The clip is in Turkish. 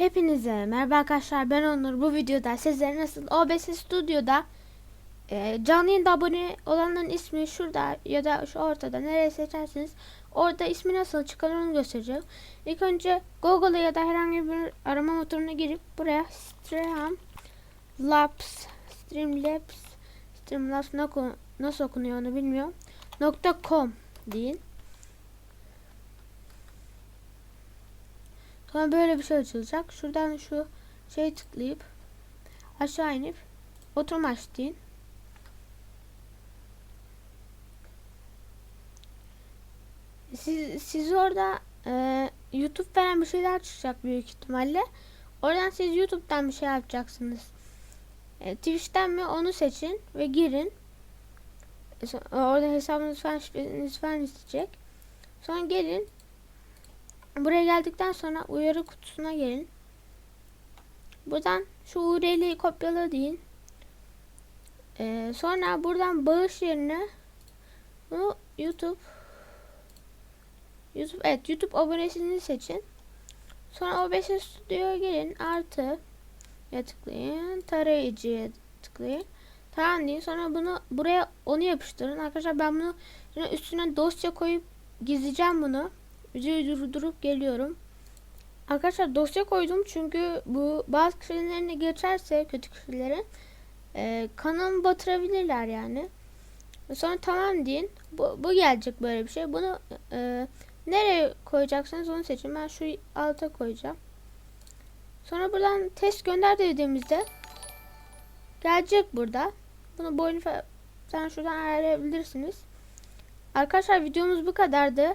Hepinize merhaba arkadaşlar ben Onur bu videoda sizlere nasıl OBS Studio'da e, canlı yayında abone olanların ismi şurada ya da şu ortada nereye seçerseniz orada ismi nasıl çıkar onu göstereceğim. İlk önce Google'a ya da herhangi bir arama motoruna girip buraya Streamlabs Streamlabs Streamlabs nasıl, nasıl okunuyor onu bilmiyorum. .com deyin. Sonra böyle bir şey açılacak. Şuradan şu şey tıklayıp aşağı inip oturma aç. Siz, siz orada e, YouTube falan bir şeyler çıkacak büyük ihtimalle. Oradan siz YouTube'dan bir şey yapacaksınız. E, Twitch'ten mi onu seçin ve girin. E, orada hesabınız falan şifreniz falan isteyecek. Sonra gelin Buraya geldikten sonra uyarı kutusuna gelin. Buradan şu URL'yi kopyala deyin. Ee, sonra buradan bağış yerine bunu YouTube YouTube evet YouTube abonesini seçin. Sonra OBS Studio'ya gelin artı ya tıklayın tarayıcıya tıklayın. Tamam deyin sonra bunu buraya onu yapıştırın. Arkadaşlar ben bunu üstüne dosya koyup gizleyeceğim bunu. Videoyu durdurup geliyorum. Arkadaşlar dosya koydum çünkü bu bazı kişilerin eline geçerse kötü kişilerin e, kanalımı batırabilirler yani. Sonra tamam deyin. Bu, bu gelecek böyle bir şey. Bunu e, nereye koyacaksınız onu seçin. Ben şu alta koyacağım. Sonra buradan test gönder dediğimizde gelecek burada. Bunu boyunu falan şuradan ayarlayabilirsiniz. Arkadaşlar videomuz bu kadardı.